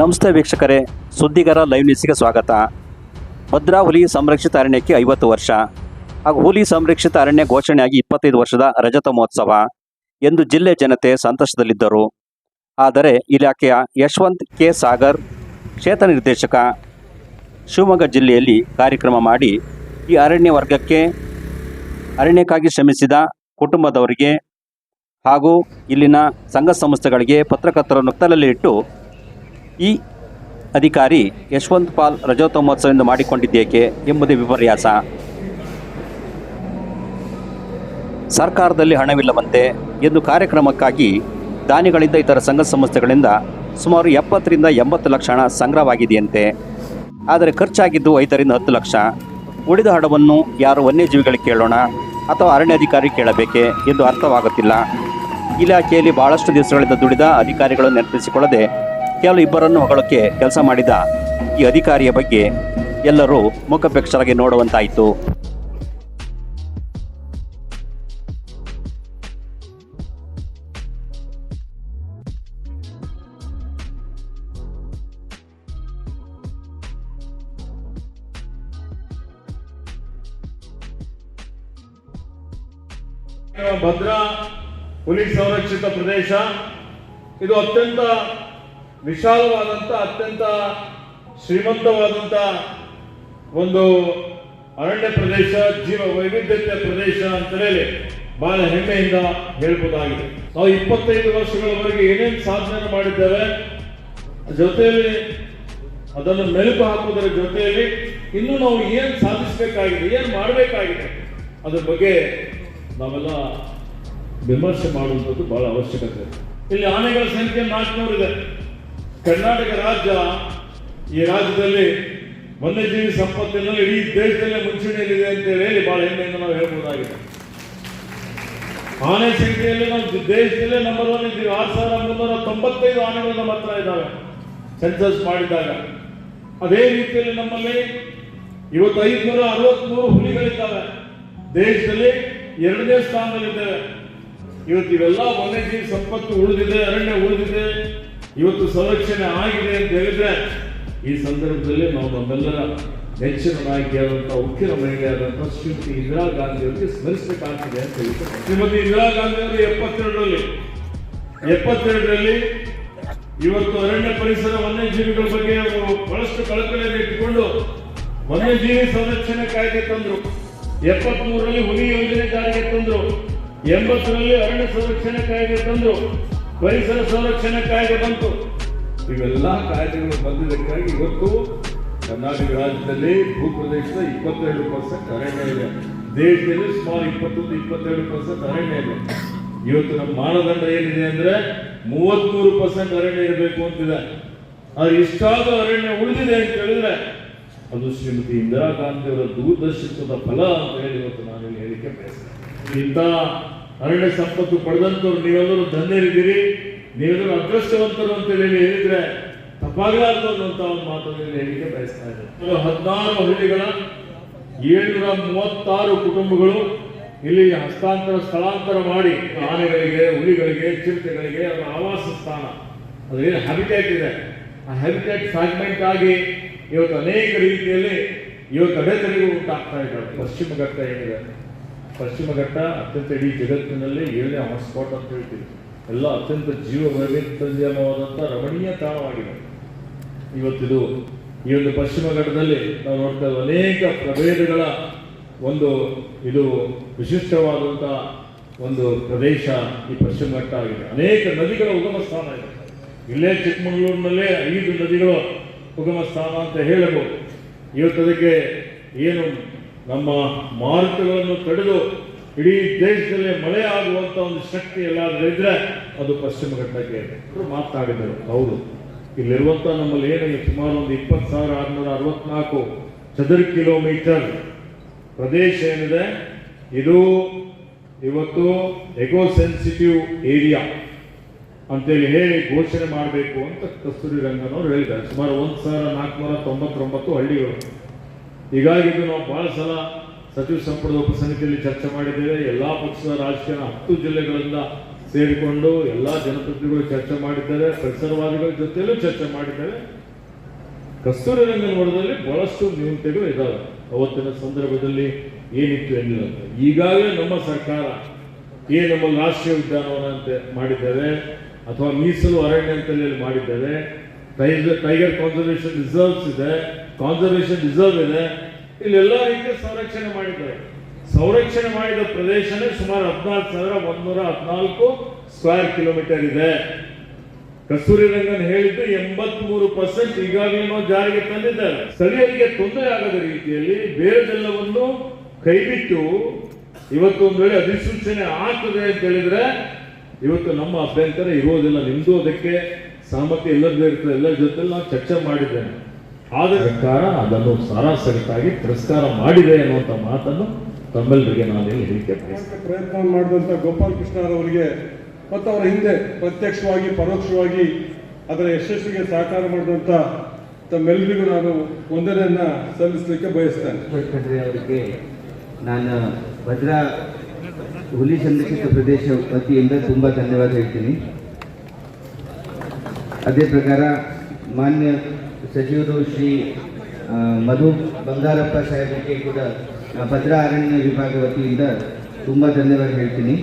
ನಮಸ್ತೆ ವೀಕ್ಷಕರೇ, ಸುದ್ದಿಗರ ಲೈವ್ ನ್ಯೂಸ್ಗೆ ಸ್ವಾಗತ. ಭದ್ರಾ ಹುಲಿ ಸಂರಕ್ಷಿತ ಅರಣ್ಯಕ್ಕೆ ಐವತ್ತು ವರ್ಷ ಹಾಗೂ ಹುಲಿ ಸಂರಕ್ಷಿತ ಅರಣ್ಯ ಘೋಷಣೆಯಾಗಿ ಇಪ್ಪತ್ತೈದು ವರ್ಷದ ರಜತ ಮಹೋತ್ಸವ ಎಂದು ಜಿಲ್ಲೆ ಜನತೆ ಸಂತಸದಲ್ಲಿದ್ದರು. ಆದರೆ ಇಲಾಖೆಯ ಯಶವಂತ್ ಕೆ ಸಾಗರ್ ಕ್ಷೇತ್ರ ನಿರ್ದೇಶಕ ಶಿವಮೊಗ್ಗ ಜಿಲ್ಲೆಯಲ್ಲಿ ಕಾರ್ಯಕ್ರಮ ಮಾಡಿ ಈ ಅರಣ್ಯ ವರ್ಗಕ್ಕೆ ಅರಣ್ಯಕ್ಕಾಗಿ ಶ್ರಮಿಸಿದ ಕುಟುಂಬದವರಿಗೆ ಹಾಗೂ ಇಲ್ಲಿನ ಸಂಘ ಸಂಸ್ಥೆಗಳಿಗೆ ಪತ್ರಕರ್ತರನ್ನು ಕತ್ತಲಲ್ಲಿ ಇಟ್ಟು ಈ ಅಧಿಕಾರಿ ಯಶವಂತ್ ಪಾಲ್ ರಜೋತ್ಸವದಿಂದ ಮಾಡಿಕೊಂಡಿದ್ದೇಕೆ ಎಂಬುದೇ ವಿಪರ್ಯಾಸ. ಸರ್ಕಾರದಲ್ಲಿ ಹಣವಿಲ್ಲವಂತೆ ಎಂದು ಕಾರ್ಯಕ್ರಮಕ್ಕಾಗಿ ದಾನಿಗಳಿಂದ ಇತರ ಸಂಘ ಸಂಸ್ಥೆಗಳಿಂದ ಸುಮಾರು ಎಪ್ಪತ್ತರಿಂದ ಎಂಬತ್ತು ಲಕ್ಷ ಹಣ ಸಂಗ್ರಹವಾಗಿದೆಯಂತೆ. ಆದರೆ ಖರ್ಚಾಗಿದ್ದು ಐದರಿಂದ ಹತ್ತು ಲಕ್ಷ. ಉಳಿದ ಹಣವನ್ನು ಯಾರು ವನ್ಯಜೀವಿಗಳಿಗೆ ಕೇಳೋಣ ಅಥವಾ ಅರಣ್ಯಾಧಿಕಾರಿ ಕೇಳಬೇಕೆ ಎಂದು ಅರ್ಥವಾಗುತ್ತಿಲ್ಲ. ಇಲಾಖೆಯಲ್ಲಿ ಬಹಳಷ್ಟು ದಿವಸಗಳಿಂದ ದುಡಿದ ಅಧಿಕಾರಿಗಳನ್ನು ನೆನಪಿಸಿಕೊಳ್ಳದೆ ಕೇವಲ ಇಬ್ಬರನ್ನು ಹೊಗಳಕ್ಕೆ ಕೆಲಸ ಮಾಡಿದ ಈ ಅಧಿಕಾರಿಯ ಬಗ್ಗೆ ಎಲ್ಲರೂ ಮುಖಪೇಕ್ಷರಾಗಿ ನೋಡುವಂತಾಯಿತು. ಭದ್ರಾ ಹುಲಿ ಸಂರಕ್ಷಿತ ಪ್ರದೇಶ. ಇದು ಅತ್ಯಂತ ವಿಶಾಲವಾದಂತ ಅತ್ಯಂತ ಶ್ರೀಮಂತವಾದಂತ ಒಂದು ಅರಣ್ಯ ಪ್ರದೇಶ, ಜೀವ ವೈವಿಧ್ಯತೆಯ ಪ್ರದೇಶ ಅಂತ ಹೇಳಿ ಬಹಳ ಹೆಮ್ಮೆಯಿಂದ ಹೇಳ್ಬೋದಾಗಿದೆ ನಾವು ಇಪ್ಪತ್ತೈದು ವರ್ಷಗಳವರೆಗೆ ಏನೇನು ಸಾಧನೆ ಮಾಡಿದ್ದೇವೆ, ಜೊತೆಯಲ್ಲಿ ಅದನ್ನು ಮೆಲುಕು ಹಾಕುವುದರ ಜೊತೆಯಲ್ಲಿ ಇನ್ನು ನಾವು ಏನು ಸಾಧಿಸಬೇಕಾಗಿದೆ, ಏನು ಮಾಡಬೇಕಾಗಿದೆ, ಅದ್ರ ಬಗ್ಗೆ ನಾವೆಲ್ಲ ವಿಮರ್ಶೆ ಮಾಡುವಂಥದ್ದು ಬಹಳ ಅವಶ್ಯಕತೆ ಇದೆ. ಇಲ್ಲಿ ಆನೆಗಳ ಸಂಖ್ಯೆ ನಾಲ್ಕುನೂರು ಇದೆ ಕರ್ನಾಟಕ ರಾಜ್ಯ ಈ ರಾಜ್ಯದಲ್ಲಿ ವನ್ಯಜೀವಿ ಸಂಪತ್ತಿನಲ್ಲಿ ಇಡೀ ದೇಶದಲ್ಲೇ ಮುಂಚೂಣಿಯಲ್ಲಿದೆ ಅಂತ ಹೇಳಿ ಬಹಳ ಹೆಮ್ಮೆಯಿಂದ ನಾವು ಹೇಳ್ಬೋದಾಗಿದೆ. ಆನೆ ಸಂಖ್ಯೆಯಲ್ಲಿ ನಾವು ದೇಶದಲ್ಲೇ ನಂಬರ್ ಒನ್ ಇದ್ದೀವಿ. ಆರು ಸಾವಿರ ಮುನ್ನೂರ ತೊಂಬತ್ತೈದು ಆನೆಗಳು ನಮ್ಮ ಹತ್ರ ಇದ್ದಾವೆ. ಸೆನ್ಸಸ್ ಮಾಡಿದಾಗ. ಅದೇ ರೀತಿಯಲ್ಲಿ ನಮ್ಮಲ್ಲಿ ಇವತ್ತು ಐದುನೂರ ಅರವತ್ಮೂರು ಹುಲಿಗಳಿದ್ದಾವೆ. ದೇಶದಲ್ಲಿ ಎರಡನೇ ಸ್ಥಾನದಲ್ಲಿದ್ದೇವೆ. ಇವತ್ತು ಇವೆಲ್ಲ ವನ್ಯಜೀವಿ ಸಂಪತ್ತು ಉಳಿದಿದೆ, ಅರಣ್ಯ ಉಳಿದಿದೆ. ಇವತ್ತು ಸಂರಕ್ಷಣೆ ಆಗಿದೆ ಅಂತ ಹೇಳಿದ್ರೆ, ಈ ಸಂದರ್ಭದಲ್ಲಿ ನಾವು ನಮ್ಮೆಲ್ಲರ ನೆಚ್ಚಿನ ನಾಯಕಿಯಾದಂತಹ ಉಕ್ಕಿನ ಮಹಿಳೆಯಾದಂತಹ ಶ್ರೀಮತಿ ಇಂದಿರಾ ಗಾಂಧಿ ಅವರಿಗೆ ಸ್ಮರಿಸಬೇಕಾಗ್ತದೆ ಅಂತ ಹೇಳ್ತಾರೆ ಶ್ರೀಮತಿ ಇಂದಿರಾ ಗಾಂಧಿ ಅವರು ಎಪ್ಪತ್ತೆರಡರಲ್ಲಿ ಎಪ್ಪತ್ತೆರಡರಲ್ಲಿ ಇವತ್ತು ಅರಣ್ಯ ಪರಿಸರ ವನ್ಯಜೀವಿಗಳ ಬಗ್ಗೆ ಅವರು ಬಹಳಷ್ಟು ಕಳಕಳಿಯನ್ನು ಇಟ್ಟುಕೊಂಡು ವನ್ಯಜೀವಿ ಸಂರಕ್ಷಣೆ ಕಾಯ್ದೆ ತಂದ್ರು. ಎಪ್ಪತ್ಮೂರರಲ್ಲಿ ಹುಲಿ ಯೋಜನೆ ಜಾರಿಗೆ ತಂದರು. ಎಂಬತ್ತರಲ್ಲಿ ಅರಣ್ಯ ಸಂರಕ್ಷಣೆ ಕಾಯ್ದೆ ತಂದ್ರು. ಪರಿಸರ ಸಂರಕ್ಷಣೆ ಕಾಯ್ದೆ ಬಂತು. ಇವೆಲ್ಲ ಕಾಯ್ದೆಗಳು ಬಂದಿದ್ದಕ್ಕಾಗಿ ಇವತ್ತು ಕರ್ನಾಟಕ ರಾಜ್ಯದಲ್ಲಿ ಭೂಪ್ರದೇಶದ ಇಪ್ಪತ್ತೆರಡು ಪರ್ಸೆಂಟ್ ಅರಣ್ಯ ಇದೆ. ದೇಶದಲ್ಲಿ ಸುಮಾರು ಇಪ್ಪತ್ತೊಂದು, ಇಪ್ಪತ್ತೆರಡು ಪರ್ಸೆಂಟ್ ಅರಣ್ಯ ಇದೆ. ಇವತ್ತು ನಮ್ಮ ಮಾನದಂಡ ಏನಿದೆ ಅಂದ್ರೆ ಮೂವತ್ಮೂರು ಪರ್ಸೆಂಟ್ ಅರಣ್ಯ ಇರಬೇಕು ಅಂತಿದೆ. ಆದ್ರೆ ಇಷ್ಟಾದ ಅರಣ್ಯ ಉಳಿದಿದೆ ಅಂತ ಹೇಳಿದ್ರೆ ಅದು ಶ್ರೀಮತಿ ಇಂದಿರಾ ಗಾಂಧಿಯವರ ದೂರದರ್ಶಿತ್ವದ ಫಲ ಅಂತ ಹೇಳಿ ಇವತ್ತು ನಾನು ಹೇಳಿಕೆ ಬಯಸ್ತೇನೆ. ಇಂಥ ಅರಣ್ಯ ಸಂಪತ್ತು ಪಡೆದಂತವ್ರು ನೀವೆಲ್ಲರೂ ಧನ್ಯರಿದ್ದೀರಿ. ನೀವೆಲ್ಲರೂ ಅದೃಷ್ಟವಂತರು ಅಂತ ಹೇಳಿ ಹೇಳಿದ್ರೆ ತಪ್ಪಾಗಲಾರದು ಅನ್ನುವಂತ ಒಂದು ಮಾತನ್ನು ಹೇಳಿಕೆ ಬಯಸ್ತಾ ಇದ್ದಾರೆ ಹದಿನಾರು ಹಳ್ಳಿಗಳ ಏಳ್ನೂರ ಮೂವತ್ತಾರು ಕುಟುಂಬಗಳು ಇಲ್ಲಿ ಹಸ್ತಾಂತರ, ಸ್ಥಳಾಂತರ ಮಾಡಿ ಆನೆಗಳಿಗೆ, ಹುಲಿಗಳಿಗೆ, ಚಿರತೆಗಳಿಗೆ ಅವರ ಆವಾಸ ಸ್ಥಾನ. ಅದೇನು ಹ್ಯಾಬಿಟೇಟ್ ಇದೆ. ಆ ಹ್ಯಾಬಿಟೇಟ್ ಫ್ರಾಗ್ಮೆಂಟ್ ಆಗಿ ಇವತ್ತು ಅನೇಕ ರೀತಿಯಲ್ಲಿ ಇವತ್ತು ಅಡೆತಡೆಗಳು ಉಂಟಾಗ್ತಾ ಇದ್ದಾರೆ. ಪಶ್ಚಿಮ ಘಟ್ಟ ಏನಿದೆ? ಪಶ್ಚಿಮ ಘಟ್ಟ ಅತ್ಯಂತ ಇಡೀ ಜಗತ್ತಿನಲ್ಲೇ ಏಳನೇ ಹಾಟ್ಸ್ಪಾಟ್ ಅಂತ ಹೇಳ್ತೀವಿ. ಎಲ್ಲ ಅತ್ಯಂತ ಜೀವ ವೈವಿಧ್ಯಮಯವಾದಂಥ ರಮಣೀಯ ತಾಣವಾಗಿದೆ. ಇವತ್ತಿದು ಈ ಒಂದು ಪಶ್ಚಿಮ ಘಟ್ಟದಲ್ಲಿ ನಾವು ನೋಡ್ತಾ ಅನೇಕ ಪ್ರಭೇದಗಳ ಒಂದು ಇದು ವಿಶಿಷ್ಟವಾದಂಥ ಒಂದು ಪ್ರದೇಶ ಈ ಪಶ್ಚಿಮ ಘಟ್ಟ ಆಗಿದೆ. ಅನೇಕ ನದಿಗಳ ಉಗಮ ಸ್ಥಾನ ಇದೆ. ಇಲ್ಲೇ ಚಿಕ್ಕಮಗಳೂರಿನಲ್ಲೇ ಐದು ನದಿಗಳು ಉಗಮ ಸ್ಥಾನ ಅಂತ ಹೇಳಬಹುದು. ಇವತ್ತು ಅದಕ್ಕೆ ಏನು ನಮ್ಮ ಮಾರುತಗಳನ್ನು ತಡೆದು ಇಡೀ ದೇಶದಲ್ಲಿ ಮಳೆ ಆಗುವಂತ ಒಂದು ಶಕ್ತಿ ಎಲ್ಲಾದ್ರೂ ಇದ್ರೆ ಅದು ಪಶ್ಚಿಮ ಘಟ್ಟಕ್ಕೆ ಮಾತಾಡಿದರು, ಹೌದು. ಇಲ್ಲಿರುವಂತ ನಮ್ಮಲ್ಲಿ ಏನಿಲ್ಲ, ಸುಮಾರು ಒಂದು ಇಪ್ಪತ್ತು ಸಾವಿರ ಆರುನೂರ ಅರವತ್ನಾಲ್ಕು ಚದರ ಕಿಲೋಮೀಟರ್ ಪ್ರದೇಶ ಏನಿದೆ, ಇದು ಇವತ್ತು ಎಗೋ ಸೆನ್ಸಿಟಿವ್ ಏರಿಯಾ ಅಂತೇಳಿ ಹೇಳಿ ಘೋಷಣೆ ಮಾಡಬೇಕು ಅಂತ ಕಸ್ತೂರಿ ರಂಗನವರು ಹೇಳಿದ್ದಾರೆ. ಸುಮಾರು ಒಂದು ಸಾವಿರ ನಾಲ್ಕುನೂರ ತೊಂಬತ್ತೊಂಬತ್ತು ಹಳ್ಳಿಗಳು. ಹೀಗಾಗಿ ಇದು ನಾವು ಬಹಳ ಸಲ ಸಚಿವ ಸಂಪುಟದ ಉಪಸಮಿತಿಯಲ್ಲಿ ಚರ್ಚೆ ಮಾಡಿದ್ದೇವೆ. ಎಲ್ಲಾ ಪಕ್ಷದ ರಾಜಕೀಯ ಹತ್ತು ಜಿಲ್ಲೆಗಳಿಂದ ಸೇರಿಕೊಂಡು ಎಲ್ಲ ಜನಪ್ರತಿನಿಧಿಗಳು ಚರ್ಚೆ ಮಾಡಿದ್ದಾರೆ. ಪರಿಸರವಾದಿಗಳ ಜೊತೆಯಲ್ಲೂ ಚರ್ಚೆ ಮಾಡಿದ್ದಾರೆ. ಕಸ್ತೂರಿ ರಂಗನ ಮಠದಲ್ಲಿ ಬಹಳಷ್ಟು ನ್ಯೂನತೆಗಳು ಇದಾವೆ. ಅವತ್ತಿನ ಸಂದರ್ಭದಲ್ಲಿ ಏನಿತ್ತು ಅಂತ. ಈಗಾಗಲೇ ನಮ್ಮ ಸರ್ಕಾರ ಏ ನಮ್ಮ ರಾಷ್ಟ್ರೀಯ ಉದ್ಯಾನವನ ಅಂತ ಮಾಡಿದ್ದೇವೆ. ಅಥವಾ ಮೀಸಲು ಅರಣ್ಯ ಅಂತಲ್ಲಿ ಮಾಡಿದ್ದೇವೆ. ಟೈಗರ್ ಟೈಗರ್ ಕಾನ್ಸರ್ವೇಷನ್ ರಿಸರ್ವ್ಸ್ ಇದೆ. ಕಾನ್ಸರ್ವೇಷನ್ ರಿಸರ್ವ್ ಇದೆ. ಇಲ್ಲೆಲ್ಲ ರೀತಿಯ ಸಂರಕ್ಷಣೆ ಮಾಡಿದ್ದಾರೆ. ಸಂರಕ್ಷಣೆ ಮಾಡಿದ ಪ್ರದೇಶನೇ ಸುಮಾರು ಹದಿನಾಲ್ಕು ಸಾವಿರ ಒಂದೂರ ಹದಿನಾಲ್ಕು ಸ್ಕ್ವೇರ್ ಕಿಲೋಮೀಟರ್ ಇದೆ. ಕಸ್ತೂರಿ ರಂಗನ್ ಹೇಳಿದ್ದು ಎಂಬತ್ಮೂರು ಪರ್ಸೆಂಟ್ ಈಗಾಗಲೇ ಜಾರಿಗೆ ತಂದಿದ್ದಾರೆ. ಸ್ಥಳೀಯರಿಗೆ ತೊಂದರೆ ಆಗದ ರೀತಿಯಲ್ಲಿ ಬೇರೆದೆಲ್ಲವನ್ನು ಕೈಬಿಟ್ಟು ಇವತ್ತು ಒಂದು ವೇಳೆ ಅಧಿಸೂಚನೆ ಆಗ್ತದೆ ಅಂತ ಹೇಳಿದ್ರೆ ಇವತ್ತು ನಮ್ಮ ಅಭ್ಯಂತರ ಇರೋದಿಲ್ಲ. ನಿಮ್ದು ಅದಕ್ಕೆ ಸಾಮರ್ಥ್ಯ ಎಲ್ಲರದ್ದು ಇರ್ತದೆ. ಎಲ್ಲರ ಜೊತೆ ನಾನು ಚರ್ಚೆ ಮಾಡಿದ್ದೇನೆ. ಆದ ಸರ್ಕಾರ ಅದನ್ನು ಸಾರಾಸಗಟಾಗಿ ತಿರಸ್ಕಾರ ಮಾಡಿದೆ ಅನ್ನುವಂಥ ಮಾತನ್ನು ತಮ್ಮೆಲ್ಲರಿಗೆ ನಾನು ಇಲ್ಲಿ ಹೇಳಿಕೆ ಪ್ರಯತ್ನ ಮಾಡಿದಂಥ ಗೋಪಾಲ್ ಕೃಷ್ಣರವರಿಗೆ ಮತ್ತು ಅವರ ಹಿಂದೆ ಪ್ರತ್ಯಕ್ಷವಾಗಿ ಪರೋಕ್ಷವಾಗಿ ಅದರ ಯಶಸ್ವಿಗೆ ಸಹಕಾರ ಮಾಡಿದಂಥ ತಮ್ಮೆಲ್ಲರಿಗೂ ನಾನು ವಂದನೆಯನ್ನ ಸಲ್ಲಿಸಲಿಕ್ಕೆ ಬಯಸ್ತೇನೆ. ಖಂಡ್ರೆ ಅವರಿಗೆ ನಾನು ಭದ್ರಾ ಹುಲಿ ಸಂರಕ್ಷಿತ ಪ್ರದೇಶ ವತಿಯಿಂದ ತುಂಬ ಧನ್ಯವಾದ ಹೇಳ್ತೀನಿ. ಅದೇ ಪ್ರಕಾರ ಮಾನ್ಯ ಸಚಿವರು ಶ್ರೀ ಮಧು ಬಂಗಾರಪ್ಪ ಸಾಹೇಬರಿಗೆ ಕೂಡ ಭದ್ರಾ ಅರಣ್ಯ ವಿಭಾಗ ವತಿಯಿಂದ ತುಂಬ ಧನ್ಯವಾದ ಹೇಳ್ತೀನಿ.